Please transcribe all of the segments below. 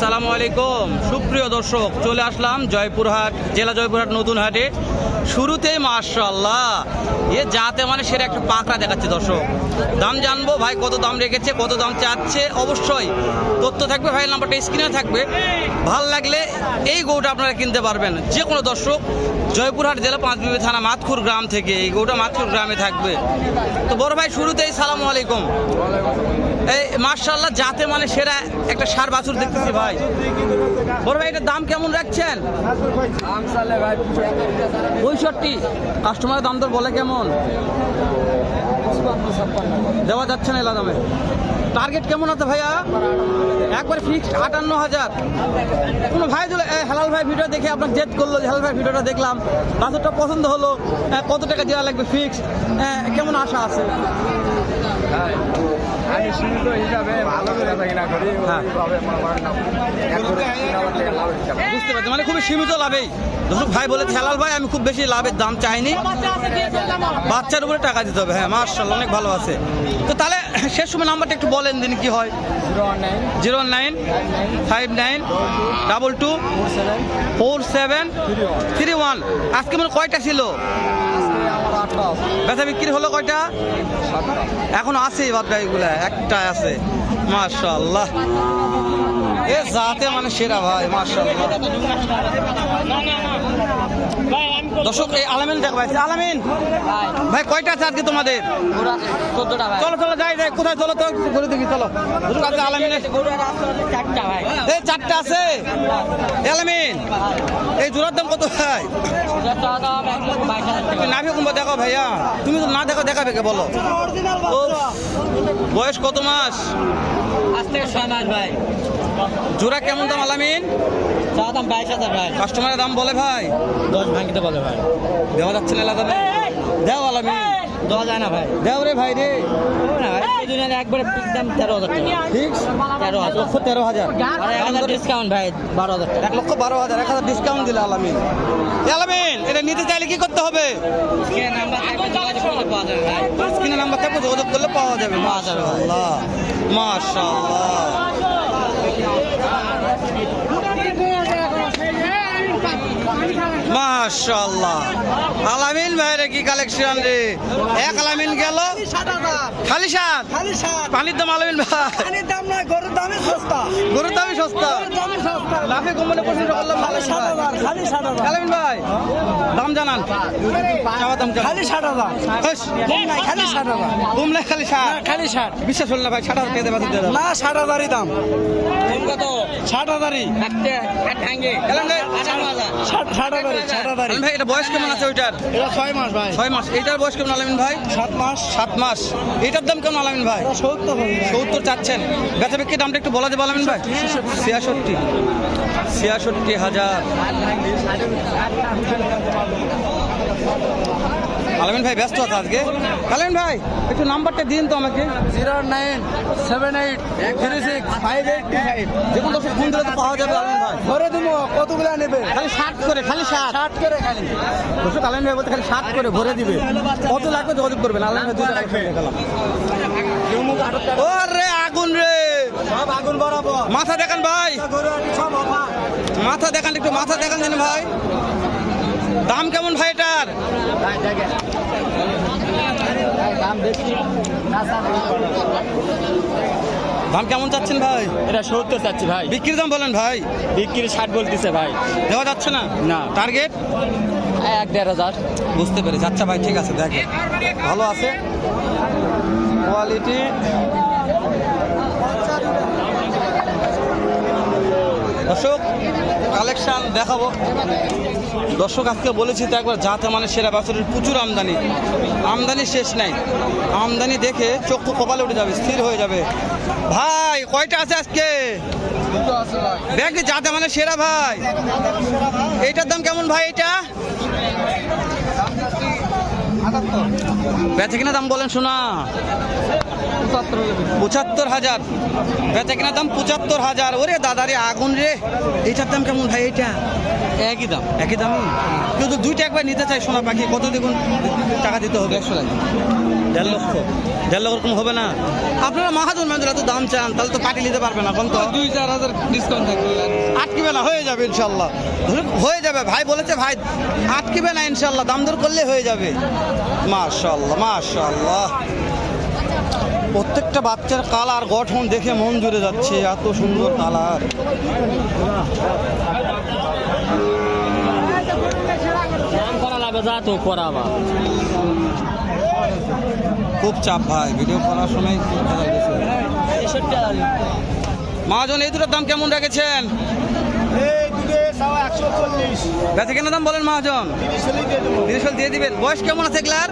সালামু আলাইকুম। সুপ্রিয় দর্শক, চলে আসলাম জয়পুরহাট, জেলা জয়পুরহাট নতুন হাটে। শুরুতেই মার্শাল্লাহ এ যাতে মানে সেটা একটা পাকড়া দেখাচ্ছে দর্শক। দাম জানব, ভাই কত দাম রেখেছে, কত দাম চাচ্ছে, অবশ্যই তথ্য থাকবে ভাই নাম্বারটা স্ক্রিনে থাকবে। ভালো লাগলে এই গৌটা আপনারা কিনতে পারবেন। যে কোনো দর্শক, জয়পুরহাট জেলা পাঁচবিবি থানা মাতখুর গ্রাম থেকে এই গৌটা মাতখুর গ্রামে থাকবে। তো বড় ভাই, শুরুতেই সালামু আলাইকুম। এই মার্শাল্লাহ যাতে মানে সেরা একটা সার বাছুর দেখতেছি ভাই। বড় ভাই, এটার দাম কেমন রাখছেন? পঁয়ষট্টি। কাস্টমারের দাম দর বলে কেমন? দেওয়া যাচ্ছে না এলা দামে। টার্গেট কেমন আছে ভাইয়া? একবার ফিক্সড আটান্ন হাজার। কোনো ভাই হেলাল ভাই ভিডিও দেখে আপনার জেদ করল, হেলাল ভাই ভিডিওটা দেখলাম। বাছুরটা পছন্দ হলো কত টাকা দেওয়া লাগবে ফিক্সড কেমন আশা আছে? আমি সীমিত হিসাবে ভালো থাকি করি হ্যাঁ। ওইভাবে মনে করেন না। বুঝতে পারছি মানে খুবই সীমিত লাভেই। দর্শক ভাই বলে হেলাল ভাই আমি খুব বেশি লাভের দাম চাইনি। বাচ্চার উপরে টাকা দিতে হবে। হ্যাঁ মার্শাল অনেক ভালো আছে। তো তাহলে শেষ সময় নাম্বারটা একটু বলেন দিন কি হয়? Zero nine five nine double two four seven three one. আজকে মানে কয়টা ছিল? ব্যথা বিক্রি হলো কয়টা? এখন আছে বাদ এগুলা একটা আছে। মার্শাল্লাহ এ যাতে মানে সেরা ভাই মার্শাল্লাহ দর্শক এই আলামিন দেখ ভাই আলামিন। ভাই কয়টা আছে আজকে তোমাদের? চলো চলো যাই যাই কোথায়? চলো তো ঘুরে দেখি চলো। আজকে ভাই এই চারটা আছে? আলামিন এই জোড়ার দাম কত ভাই? তুমি নাভি কুম্ভ দেখো ভাইয়া। তুমি তো না দেখো দেখাবে কে বলো? বয়স কত মাস? আজ থেকে ছয় মাস ভাই। জোড়া কেমন দাম আলামিন? চা দাম বাইশ হাজার ভাই। কাস্টমারের দাম বলে ভাই। দশ ভাঙিতে বলে ভাই। দেওয়া যাচ্ছে না আলাদা দেও আলামিন। দেওয়া যায় না ভাই। দেও রে ভাই রে। একবারে দাম তেরো হাজার তেরো হাজার। লক্ষ তেরো হাজার। আর এক হাজার ডিসকাউন্ট ভাই বারো হাজার এক লক্ষ বারো হাজার এক হাজার ডিসকাউন্ট দিলে আলামিন। আলামিন এটা নিতে চাইলে কি করতে হবে? নাম্বার যোগাযোগ করলে পাওয়া যাবে ভাই। স্ক্রিনে নাম্বার থাকবে যোগাযোগ করলে পাওয়া যাবে। পাওয়া যাবে। どんな時代? মাশাআল্লাহ। আলামিন ভাইরে কি কালেকশন রে? এক আলামিন গেল। খালি সাত পানির দাম আলামিন ভাই। পানির দাম নয় গরুর দামে সস্তা। গরুর দামই সস্তা। গরুর দামে সস্তা। লাফে কমলে পছন্দ করলাম খালি ষাট ষাট হাজার আলামিন ভাই দাম জানান। খালি ষাট হাজার খালি ষাট হাজার বুমলে খালি সাত খালি ষাট বিশ্বাস হল না ভাই ষাট হাজার না ষাট হাজারই দাম। কত? ষাট হাজারই হাজার ষাট ভাই এটা বয়স কেমন আছে ওইটার? এটা ছয় মাস ভাই। ছয় মাস। এটার বয়স কেমন আলামিন ভাই? সাত মাস। সাত মাস। এটার দাম কেমন আলামিন ভাই? সত্তর সত্তর চাচ্ছেন। বেচা দামটা একটু বলা যাবে আলামিন ভাই? ছিয়াষট্টি। ছিয়াষট্টি হাজার। আলামিন ভাই ব্যস্ত আছে আজকে। আলামিন ভাই একটু নাম্বারটা দিন তো আমাকে। Zero nine seven eight three six five eight two five. যে কোনো ফোন দিলে তো পাওয়া যাবে আলামিন ভাই। ধরে দিব কতগুলা নেবে? খালি ষাট করে খালি ষাট ষাট করে খালি। দর্শক আলামিন ভাই বলতে খালি ষাট করে ভরে দিবে। কত লাগবে যোগাযোগ করবেন? আলামিন ভাই দুই টাকা গেলাম। ও রে আগুন রে! সব আগুন বরাবর। মাথা দেখান ভাই। মাথা দেখান একটু মাথা দেখান ভাই। দাম কেমন ভাই এটার? দাম কেমন চাচ্ছেন ভাই? এটা সত্তর চাচ্ছি ভাই। বিক্রির দাম বলেন ভাই। বিক্রি ষাট বলতেছে ভাই। দেওয়া যাচ্ছে না? না। টার্গেট? এক দেড় হাজার। বুঝতে পেরেছি। আচ্ছা ভাই ঠিক আছে দেখেন। ভালো আছে? কোয়ালিটি? দর্শক কালেকশন দেখাবো। দর্শক আজকে বলেছি তো একবার যাতে মানে সেরা বছরের প্রচুর আমদানি। আমদানি শেষ নাই। আমদানি দেখে চক্ষু কপালে উঠে যাবে স্থির হয়ে যাবে। ভাই কয়টা আছে আজকে? দেখ যাতে মানে সেরা ভাই। এইটার দাম কেমন ভাই এটা? বেচে কিনা দাম বলেন শোনা। পঁচাত্তর হাজার। বেচে কিনা দাম পঁচাত্তর হাজার। ওরে দাদারে আগুন রে। এইটার দাম কেমন ভাই এইটা? একই দাম। একই দামই কিন্তু দুইটা একবার নিতে চাই সোনা পাখি কত দেখুন টাকা দিতে হবে? একশো টাকা। দেড় লক্ষ। দেড় লক্ষ এরকম হবে না? আপনারা মহাজন মানুষ এত দাম চান তাহলে তো কাটি নিতে পারবে না কোন তো? দুই চার হাজার ডিসকাউন্ট থাকবে। আটকিবে না হয়ে যাবে ইনশাল্লাহ। হয়ে যাবে ভাই বলেছে ভাই আটকিবে না ইনশাল্লাহ দাম দর করলে হয়ে যাবে। মাশাল্লাহ মাশাল্লাহ। প্রত্যেকটা বাচ্চার কালার গঠন দেখে মন জুড়ে যাচ্ছে, এত সুন্দর কালার। খুব চাপ ভাই ভিডিও করার সময়। মহাজন, এই দুটোর দাম কেমন রেখেছেন? বেঁচে কেন দাম বলেন মহাজন? দিয়ে দিবেন। বয়স কেমন আছে এগুলার?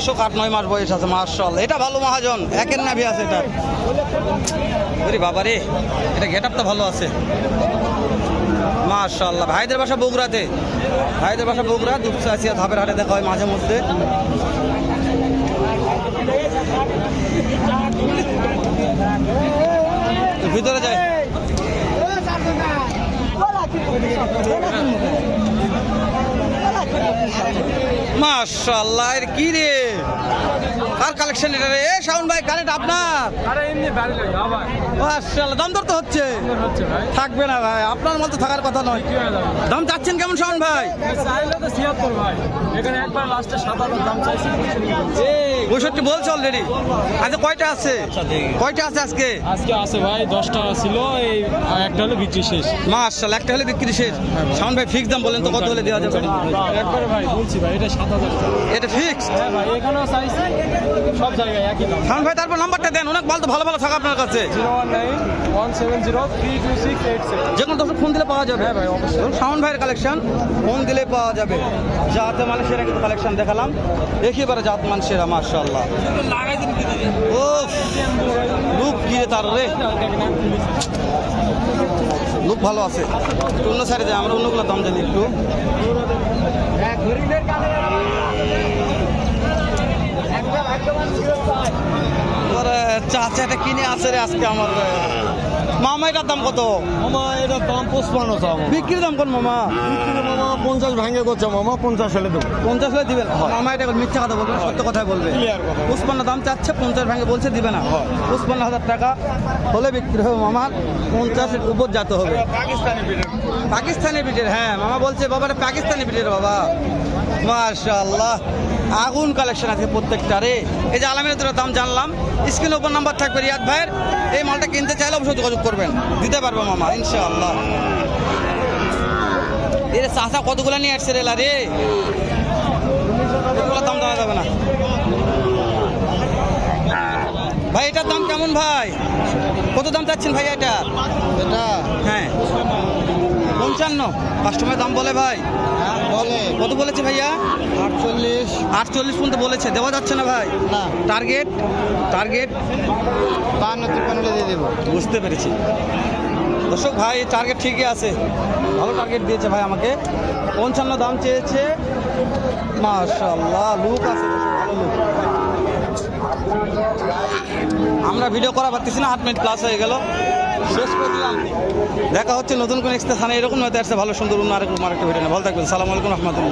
দুশো আট নয় মাস বয়স আছে মার্শাল এটা ভালো মহাজন, একের নাভি আছে এটা। ওরে বাবা রে, এটা গেট আপটা ভালো আছে। মার্শাল্লাহ ভাইদের বাসা বগুড়াতে। ভাইদের বাসা বগুড়া দুপসা আসিয়া ধাপের হাটে দেখা হয় মাঝে মধ্যে। ভিতরে যাই। মাশাআল্লাহ, এর কি রে? কালেকশন এটা রে শাওন ভাই কারেন্ট আপনার? আরে এমনি বাড়ি লই আবার। মাশাআল্লাহ দাম দর তো হচ্ছে। হচ্ছে ভাই। থাকবে না ভাই আপনার মতো থাকার কথা নয়। দাম চাচ্ছেন কেমন শাওন ভাই? চাইলে তো ছিয়াত্তর ভাই। এখানে একবার লাস্টে সাত হাজার দাম চাইছি। পঁয়ষট্টি বলছে অলরেডি আচ্ছা কয়টা আছে? কয়টা আছে আজকে? আজকে আছে ভাই দশটা ছিল এই একটা হলে বিক্রি শেষ। মাশাআল্লাহ একটা হলে বিক্রি শেষ। শাওন ভাই ফিক্স দাম বলেন তো কত হলে দেওয়া যাবে? একবারে ভাই বলছি ভাই এটা সাত হাজার এটা ফিক্স হ্যাঁ ভাই এখানেও চাইছি সব জায়গায় একই দাম। শাওন ভাই তারপর নাম্বারটা দেন অনেক ভালো ভালো ভালো থাকা আপনার কাছে। Zero one nine one seven zero three two six eight seven. যে কোনো দর্শক ফোন দিলে পাওয়া যাবে। হ্যাঁ ভাই, অবশ্যই। ধরুন ভাইয়ের কালেকশন ফোন দিলে পাওয়া যাবে। জাতে মানে সেরা কিন্তু কালেকশন দেখালাম। একেবারে জাত মান সেরা মার্শাল্লাহ ও লুক গিয়ে তার রে। লুক ভালো আছে। অন্য সাইডে যায় আমরা অন্যগুলো দাম জানি একটু। চা চাটা কিনে আছে রে আজকে আমার। মামা এটার দাম কত? মামা এটা দাম পঁচপান্ন চাও বিক্রির দাম কোন মামা? মামা পঞ্চাশ ভাঙে করছে মামা পঞ্চাশ হলে দেবো। পঞ্চাশ হলে দিবেন মামা এটা মিথ্যা কথা বলবে সত্য কথাই বলবে। পুষ্পান্ন দাম চাচ্ছে পঞ্চাশ ভাঙে বলছে দিবে না। পুষ্পান্ন হাজার টাকা হলে বিক্রি হবে মামার পঞ্চাশের উপর যেতে হবে। পাকিস্তানি পাকিস্তানি বিটের হ্যাঁ মামা বলছে বাবাটা পাকিস্তানি বিটের বাবা। মাশাআল্লাহ। আগুন কালেকশন আছে প্রত্যেকটা রে। এই যে আলামের দুটো দাম জানলাম। স্ক্রিন ওপর নাম্বার থাকবে রিয়াদ ভাইয়ের। এই মালটা কিনতে চাইলে অবশ্যই যোগাযোগ করবেন। দিতে পারব মামা ইনশাআল্লাহ। এর চাষা কতগুলো নিয়ে আসছে রে রে? দাম জানা যাবে না। ভাই এটার দাম কেমন ভাই? কত দাম চাচ্ছেন ভাই এটা? এটা হ্যাঁ। পঞ্চান্ন। কাস্টমার দাম বলে ভাই। বলে। কত বলেছে ভাইয়া? আটচল্লিশ। আটচল্লিশ পর্যন্ত বলেছে। দেওয়া যাচ্ছে না ভাই। না। টার্গেট টার্গেট বান্ন তিপ্পান্ন দিয়ে দেবো। বুঝতে পেরেছি। দর্শক ভাই টার্গেট ঠিকই আছে। ভালো টার্গেট দিয়েছে ভাই আমাকে। পঞ্চান্ন দাম চেয়েছে। মাশাল্লাহ লুক আছে ভালো লুক আমরা ভিডিও করা পারতেছি না আট মিনিট প্লাস হয়ে গেল। শেষ দেখা হচ্ছে নতুন কোন এক্সট্রা থানা এরকম হয়তো আসছে ভালো সুন্দর অন্য আরেক আরেকটা ভিডিও নিয়ে। ভালো থাকবেন। সালাম রহমতুল্লাহ।